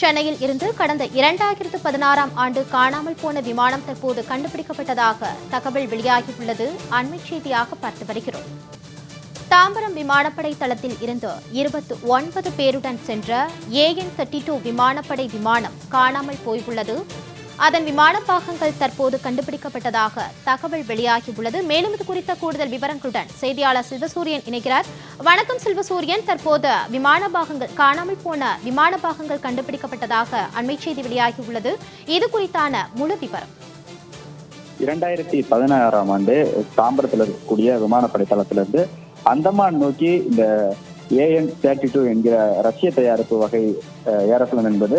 சென்னையில் இருந்து கடந்த இரண்டாயிரத்து பதினாறாம் ஆண்டு காணாமல் போன விமானம் தற்போது கண்டுபிடிக்கப்பட்டதாக தகவல் வெளியாகியுள்ளது. அண்மை செய்தியாக பார்த்து வருகிறோம். தாம்பரம் விமானப்படை தளத்தில் இருந்து இருபத்து ஒன்பது பேருடன் சென்ற ஏஎன் தேர்ட்டி டூ விமானப்படை விமானம் காணாமல் போயுள்ளது. அதன் விமான பாகங்கள் தற்போது கண்டுபிடிக்கப்பட்டதாக தகவல் வெளியாகியுள்ளது. மேலும் இது குறித்த கூடுதல் விவரங்களுடன் செய்தியாளர் செல்வசூரியன் இணைக்கிறார் வணக்கம் செல்வசூரியன் தற்போது விமான பாகங்கள் காணாமல் போன விமான பாகங்கள் கண்டுபிடிக்கப்பட்டதாக அண்மை செய்தி வெளியாகியுள்ளது. இது குறித்தான முழு விவரம். இரண்டாயிரத்தி பதினாறாம் ஆண்டு தாம்பரத்தில் இருக்கக்கூடிய விமானப்படை தளத்திலிருந்து அந்தமான் நோக்கி இந்த ஏஎன் தேர்ட்டி டூ என்கிற ரஷ்ய தயாரிப்பு வகை ஏரோப்ளேன் என்பது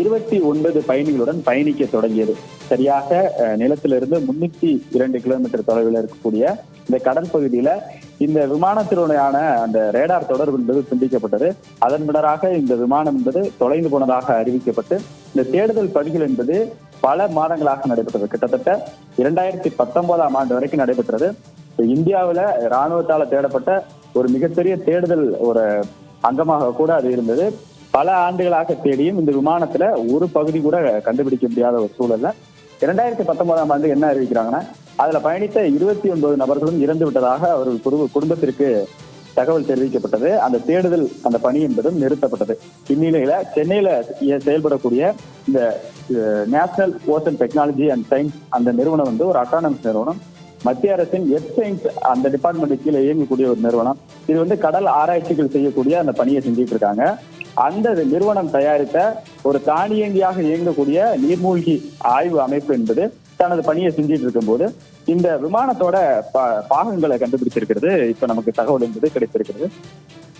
இருபத்தி ஒன்பது பயணிகளுடன் பயணிக்க தொடங்கியது. சரியாக நிலத்திலிருந்து முன்னூத்தி இரண்டு கிலோமீட்டர் தொலைவில் இருக்கக்கூடிய இந்த கடல் பகுதியில இந்த விமானத்தினுடையான அந்த ரேடார் தொடர்பு என்பது துண்டிக்கப்பட்டது. அதன் பின்னராக இந்த விமானம் என்பது தொலைந்து போனதாக அறிவிக்கப்பட்டு இந்த தேடுதல் பணிகள் என்பது பல மாதங்களாக நடைபெற்றது. கிட்டத்தட்ட இரண்டாயிரத்தி பத்தொன்பதாம் ஆண்டு வரைக்கும் நடைபெற்றது. இந்தியாவில் இராணுவத்தால் ராணுவத்தால தேடப்பட்ட ஒரு மிகப்பெரிய தேடுதல் ஒரு அங்கமாக கூட அது இருந்தது. பல ஆண்டுகளாக தேடியும் இந்த விமானத்துல ஒரு பகுதி கூட கண்டுபிடிக்க முடியாத ஒரு சூழல்ல. இரண்டாயிரத்தி பத்தொன்பதாம் ஆண்டு என்ன அறிவிக்கிறாங்கன்னா அதுல பயணித்த இருபத்தி ஒன்பது நபர்களும் இறந்து விட்டதாக அவர்கள் குடும்ப குடும்பத்திற்கு தகவல் தெரிவிக்கப்பட்டது. அந்த தேடுதல் அந்த பணி என்பதும் நிறுத்தப்பட்டது. இந்நிலையில சென்னையில செயல்படக்கூடிய இந்த national ocean technology and science அந்த நிறுவனம் வந்து ஒரு அட்டானமஸ் நிறுவனம். மத்திய அரசின் எர்த் சயின்ஸ் அந்த டிபார்ட்மெண்ட் கீழே இயங்கக்கூடிய ஒரு நிறுவனம். இது வந்து கடல் ஆராய்ச்சிகள் செய்யக்கூடிய அந்த பணியை செஞ்சுட்டு இருக்காங்க. அந்த நிறுவனம் தயாரித்த ஒரு தானியங்கியாக இயங்கக்கூடிய நீர்மூழ்கி ஆய்வு அமைப்பு என்பது தனது பணியை செஞ்சிட்டு இருக்கும்போது இந்த விமானத்தோட பாகங்களை கண்டுபிடிச்சிருக்கிறது. இப்ப நமக்கு தகவல் என்பது கிடைத்திருக்கிறது.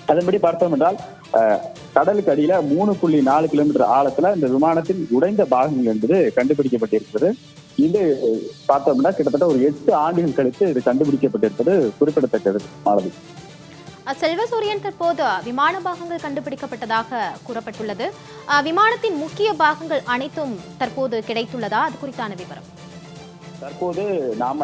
அதன்படி பார்த்தோம் என்றால் அஹ், கடலுக்கு அடியில மூணு புள்ளி நாலு கிலோமீட்டர் ஆழத்துல இந்த விமானத்தின் உடைந்த பாகங்கள் என்பது கண்டுபிடிக்கப்பட்டிருக்கிறது. இது பார்த்தோம்னா கிட்டத்தட்ட ஒரு எட்டு ஆண்டுகள் கழித்து இது கண்டுபிடிக்கப்பட்டிருப்பது குறிப்பிடத்தக்கது அஹ், செல்வசூரியன் தற்போது விமான பாகங்கள் கண்டுபிடிக்கப்பட்டதாக கூறப்பட்டுள்ளது. விமானத்தின் முக்கிய பாகங்கள் அனைத்தும் தற்போது கிடைத்துள்ளதா? அது குறித்தான விவரம். தற்போது நாம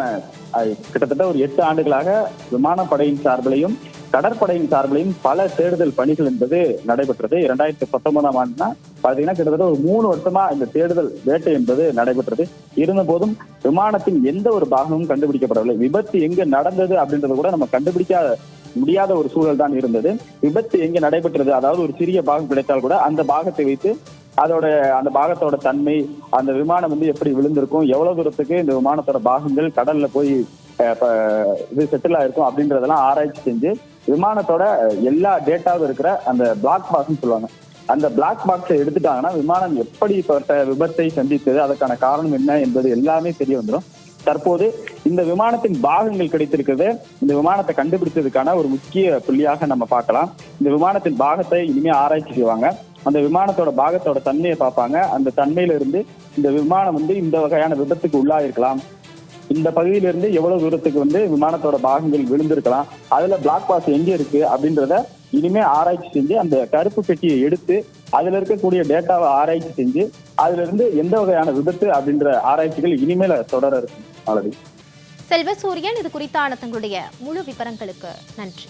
கிட்டத்தட்ட ஒரு எட்டு ஆண்டுகளாக விமானப்படையின் சார்பிலையும் கடற்படையின் சார்பிலையும் பல தேடுதல் பணிகள் என்பது நடைபெற்றது. இரண்டாயிரத்தி பத்தொன்பதாம் ஆண்டுனா பாத்தீங்கன்னா கிட்டத்தட்ட ஒரு மூணு வருஷமா இந்த தேடுதல் வேட்டை என்பது நடைபெற்றது. இருந்த போதும் விமானத்தின் எந்த ஒரு பாகமும் கண்டுபிடிக்கப்படவில்லை. விபத்து எங்கு நடந்தது அப்படின்றத கூட நம்ம கண்டுபிடிக்காத முடியாத ஒரு சூழல் தான் இருந்தது. விபத்து எங்க நடைபெற்றது அதாவது ஒரு சிறிய பாகம் கிடைத்தால் கூட அந்த பாகத்தை வைத்து அதோட அந்த பாகத்தோட தன்மை அந்த விமானம் வந்து எப்படி விழுந்திருக்கும் எவ்வளவு தூரத்துக்கு இந்த விமானத்தோட பாகங்கள் கடல்ல போய் இது செட்டில் ஆயிருக்கும் அப்படின்றதெல்லாம் ஆராய்ச்சி செஞ்சு விமானத்தோட எல்லா டேட்டாவும் இருக்கிற அந்த பிளாக் பாக்ஸ்னு சொல்லுவாங்க. அந்த பிளாக் பாக்ஸை எடுத்துட்டாங்கன்னா விமானம் எப்படிப்பட்ட விபத்தை சந்தித்தது அதற்கான காரணம் என்ன என்பது எல்லாமே தெரிய வந்துடும் தற்போது இந்த விமானத்தின் பாகங்கள் கிடைத்திருக்கிறது இந்த விமானத்தை கண்டுபிடிச்சதுக்கான ஒரு முக்கிய புள்ளியாக நம்ம பார்க்கலாம். இந்த விமானத்தின் பாகத்தை இனிமே ஆராய்ச்சி செய்வாங்க. அந்த விமானத்தோட பாகத்தோட தன்மையை பார்ப்பாங்க. அந்த தன்மையில இருந்து இந்த விமானம் வந்து இந்த வகையான விபத்துக்கு உள்ளாயிருக்கலாம். இந்த பகுதியில இருந்து எவ்வளவு தூரத்துக்கு வந்து விமானத்தோட பாகங்கள் விழுந்திருக்கலாம் அதுல பிளாக் பாஸ் எங்க இருக்கு அப்படின்றத இனிமே ஆராய்ச்சி செஞ்சு அந்த கருப்பு பெட்டியை எடுத்து அதுல இருக்கக்கூடிய டேட்டாவை ஆராய்ச்சி செஞ்சு அதுல இருந்து எந்த வகையான விபத்து அப்படின்ற ஆராய்ச்சிகள் இனிமேல தொடர இருக்கும் மாலதி செல்வசூரியன் இது குறித்தான தங்களுடைய முழு விவரங்களுக்கு நன்றி.